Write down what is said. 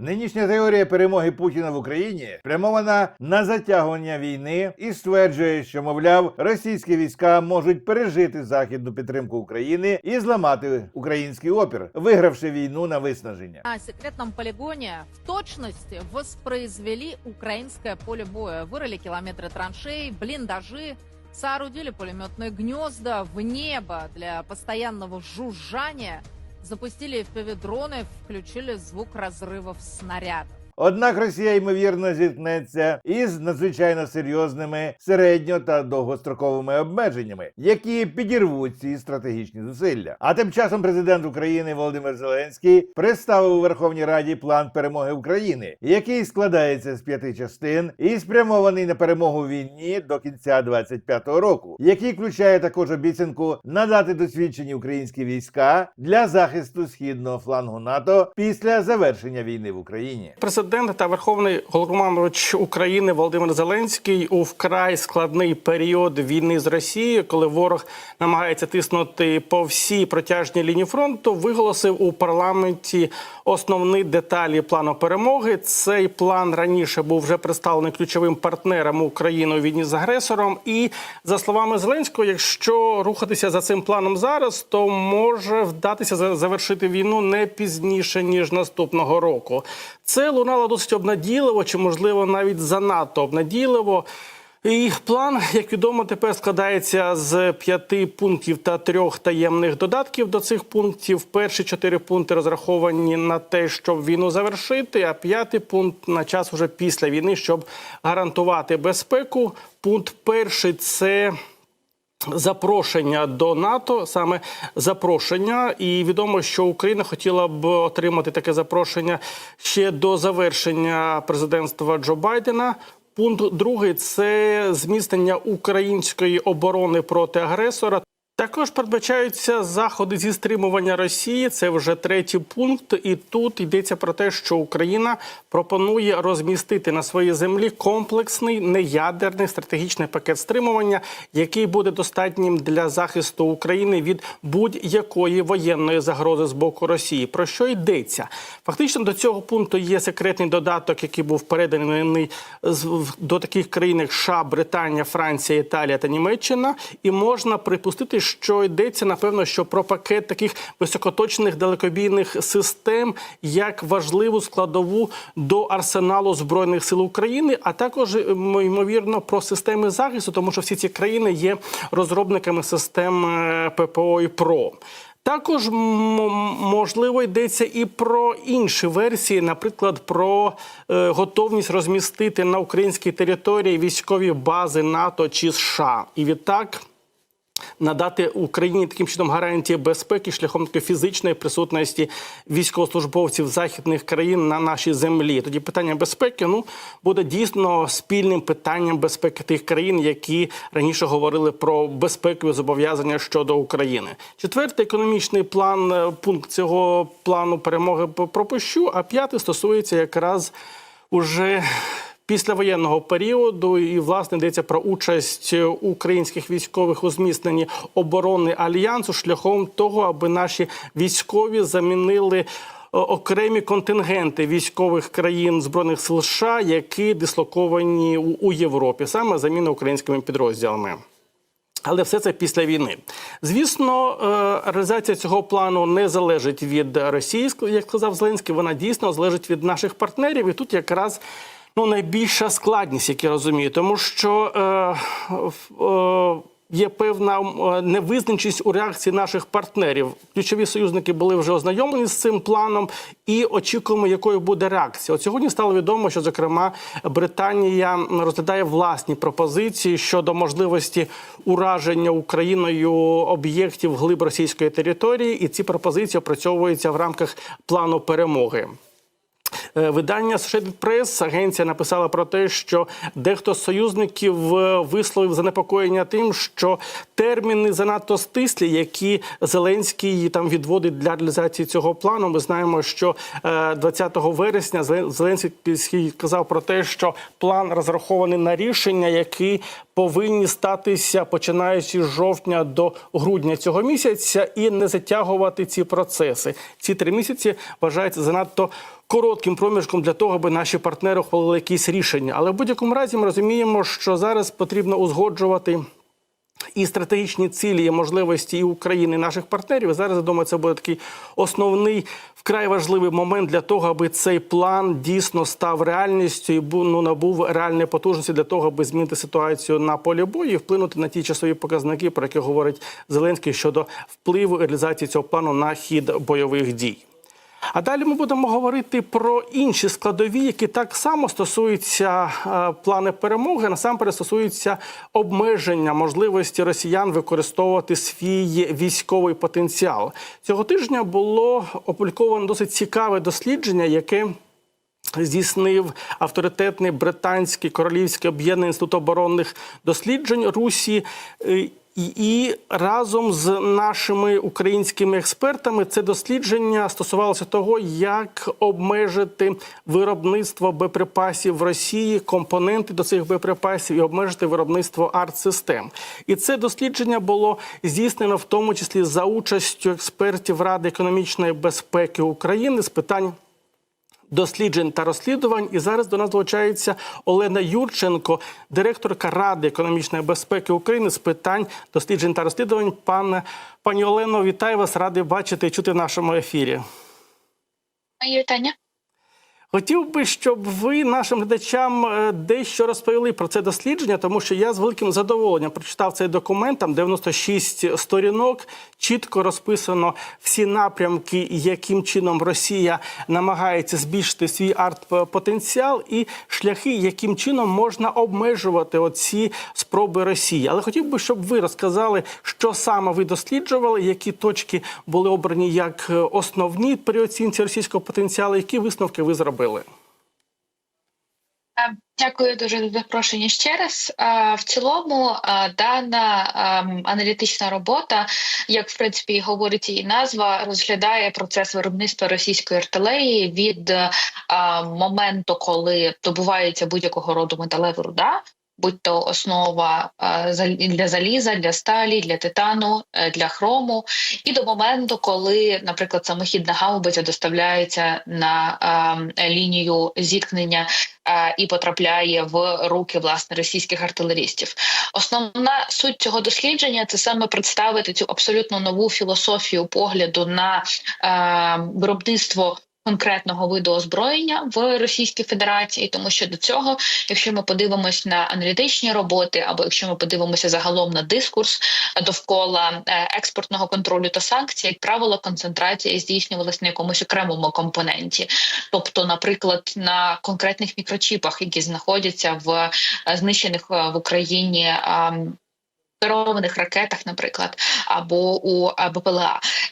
Нинішня теорія перемоги Путіна в Україні спрямована на затягування війни і стверджує, що мовляв російські війська можуть пережити західну підтримку України і зламати український опір, вигравши війну на виснаження. На секретном полигоне в точности воспроизвели украинское поле боя. Вырыли километры траншей, блиндажи, соорудили пулеметные гнезда в небо для постоянного жужжания, запустили FPV-дроны, включили звук разрывов снарядов. Однак Росія ймовірно зіткнеться із надзвичайно серйозними середньо та довгостроковими обмеженнями, які підірвуть ці стратегічні зусилля. А тим часом президент України Володимир Зеленський представив у Верховній Раді план перемоги України, який складається з п'яти частин і спрямований на перемогу війні до кінця 25-го року, який включає також обіцянку надати досвідчені українські війська для захисту східного флангу НАТО після завершення війни в Україні. Президент та Верховний головнокомандувач України Володимир Зеленський у вкрай складний період війни з Росією, коли ворог намагається тиснути по всій протяжній лінії фронту, виголосив у парламенті основні деталі плану перемоги. Цей план раніше був вже представлений ключовим партнером України у війні з агресором. І за словами Зеленського, якщо рухатися за цим планом зараз, то може вдатися за- завершити війну не пізніше ніж наступного року. Це лунало досить обнадійливо, чи можливо навіть занадто обнадійливо. І план, як відомо, тепер складається з п'яти пунктів та трьох таємних додатків до цих пунктів. Перші чотири пункти розраховані на те, щоб війну завершити. А п'ятий пункт на час уже після війни, щоб гарантувати безпеку. Пункт перший це запрошення до НАТО, саме запрошення, і відомо, що Україна хотіла б отримати таке запрошення ще до завершення президентства Джо Байдена. Пункт другий це зміцнення української оборони проти агресора. Також передбачаються заходи зі стримування Росії. Це вже третій пункт. І тут йдеться про те, що Україна пропонує розмістити на своїй землі комплексний неядерний стратегічний пакет стримування, який буде достатнім для захисту України від будь-якої воєнної загрози з боку Росії. Про що йдеться? Фактично до цього пункту є секретний додаток, який був переданий до таких країн, як США, Британія, Франція, Італія та Німеччина, і можна припустити, що йдеться напевно, що про пакет таких високоточних далекобійних систем як важливу складову до арсеналу збройних сил України, а також ймовірно про системи захисту, тому що всі ці країни є розробниками систем е, ППО і ПРО. Також можливо йдеться і про інші версії, наприклад, про е, готовність розмістити на українській території військові бази НАТО чи США, і відтак надати Україні таким чином гарантії безпеки шляхом такої фізичної присутності військовослужбовців західних країн на нашій землі. Тоді питання безпеки ну буде дійсно спільним питанням безпеки тих країн, які раніше говорили про безпекові зобов'язання щодо України. Четвертий економічний план е, пункт цього плану перемоги пропущу. А п'ятий стосується якраз уже післявоєнного періоду, і власне йдеться про участь українських військових у зміцненні оборони альянсу шляхом того, аби наші військові замінили. е, Окремі контингенти військових країн збройних сил США, які дислоковані у, Європі, саме заміна українськими підрозділами. Але все це після війни. Звісно, е, реалізація цього плану не залежить від Росії, як сказав Зеленський. Вона дійсно залежить від наших партнерів. І тут якраз ну, найбільша складність, як я розумію, тому що е, е, є певна е, невизначеність у реакції наших партнерів. Ключові союзники були вже ознайомлені з цим планом, і очікуємо, якою буде реакція. От сьогодні стало відомо, що зокрема Британія розглядає власні пропозиції щодо можливості ураження Україною об'єктів глиб російської території, і ці пропозиції опрацьовуються в рамках плану перемоги. Е, Видання Associated Press, агенція написала про те, що дехто з союзників е, висловив занепокоєння тим, що терміни занадто стислі, які Зеленський там відводить для реалізації цього плану. Ми знаємо, що е, 20 вересня Зелен- Зеленський сказав про те, що план розрахований на рішення, які повинні статися починаючи з жовтня до грудня цього місяця, і не затягувати ці процеси. Ці три місяці вважаються занадто коротким проміжком для того, аби наші партнери ухвалили якісь рішення. Але в будь-якому разі ми розуміємо, що зараз потрібно узгоджувати. І стратегічні цілі і можливості і України, і наших партнерів. Зараз я думаю, це буде такий основний вкрай важливий момент для того, аби цей план дійсно став реальністю і ну, набув реальної потужності для того, аби змінити ситуацію на полі бою і вплинути на ті часові показники, про які говорить Зеленський щодо впливу реалізації цього плану на хід бойових дій. А далі ми будемо говорити про інші складові, які так само стосуються е, плани перемоги. Насамперед стосуються обмеження можливості росіян використовувати свій військовий потенціал. Цього тижня було опубліковано досить цікаве дослідження, яке здійснив авторитетний британський королівський об'єднаний інститут оборонних досліджень Русі. І разом з нашими українськими експертами це дослідження стосувалося того, як обмежити виробництво боєприпасів в Росії, компоненти до цих боєприпасів і обмежити виробництво арт-систем. І це дослідження було здійснено в тому числі за участю експертів Ради економічної безпеки України з питань досліджень та розслідувань. І зараз до нас долучається Олена Юрченко, директорка Ради економічної безпеки України з питань досліджень та розслідувань. Пане пані Олено, вітаю вас, радий бачити і чути в нашому ефірі. Мої вітання. Хотів би, щоб ви нашим глядачам е, дещо розповіли про це дослідження, тому що я з великим задоволенням прочитав цей документ, там 96 сторінок, чітко розписано всі напрямки, яким чином Росія намагається збільшити свій арт-потенціал, і шляхи, яким чином можна обмежувати оці спроби Росії. Але хотів би, щоб ви розказали, що саме ви досліджували, які точки були обрані як е, основні при оцінці російського потенціалу, які висновки ви зробили. Е, Дякую дуже за запрошення ще раз. Е, В цілому, е, дана ем, аналітична робота, як в принципі говорить її назва, розглядає процес виробництва російської артилерії від моменту, коли добувається будь-якого роду металева руда. Будь то основа для заліза, для сталі, для титану, е, для хрому, і до моменту, коли, наприклад, самохідна гаубиця доставляється на лінію зіткнення і потрапляє в руки власне російських артилерістів. Основна суть цього дослідження це саме представити цю абсолютно нову філософію погляду на виробництво. Конкретного виду озброєння в Російській Федерації, тому що до цього, якщо ми подивимось на аналітичні роботи, або якщо ми подивимося загалом на дискурс довкола е, експортного контролю та санкцій, як правило, концентрація здійснювалася на якомусь окремому компоненті, тобто, наприклад, на конкретних мікрочіпах, які знаходяться в е, знищених е, в Україні. Керованих ракетах, наприклад, або у е, БПЛА,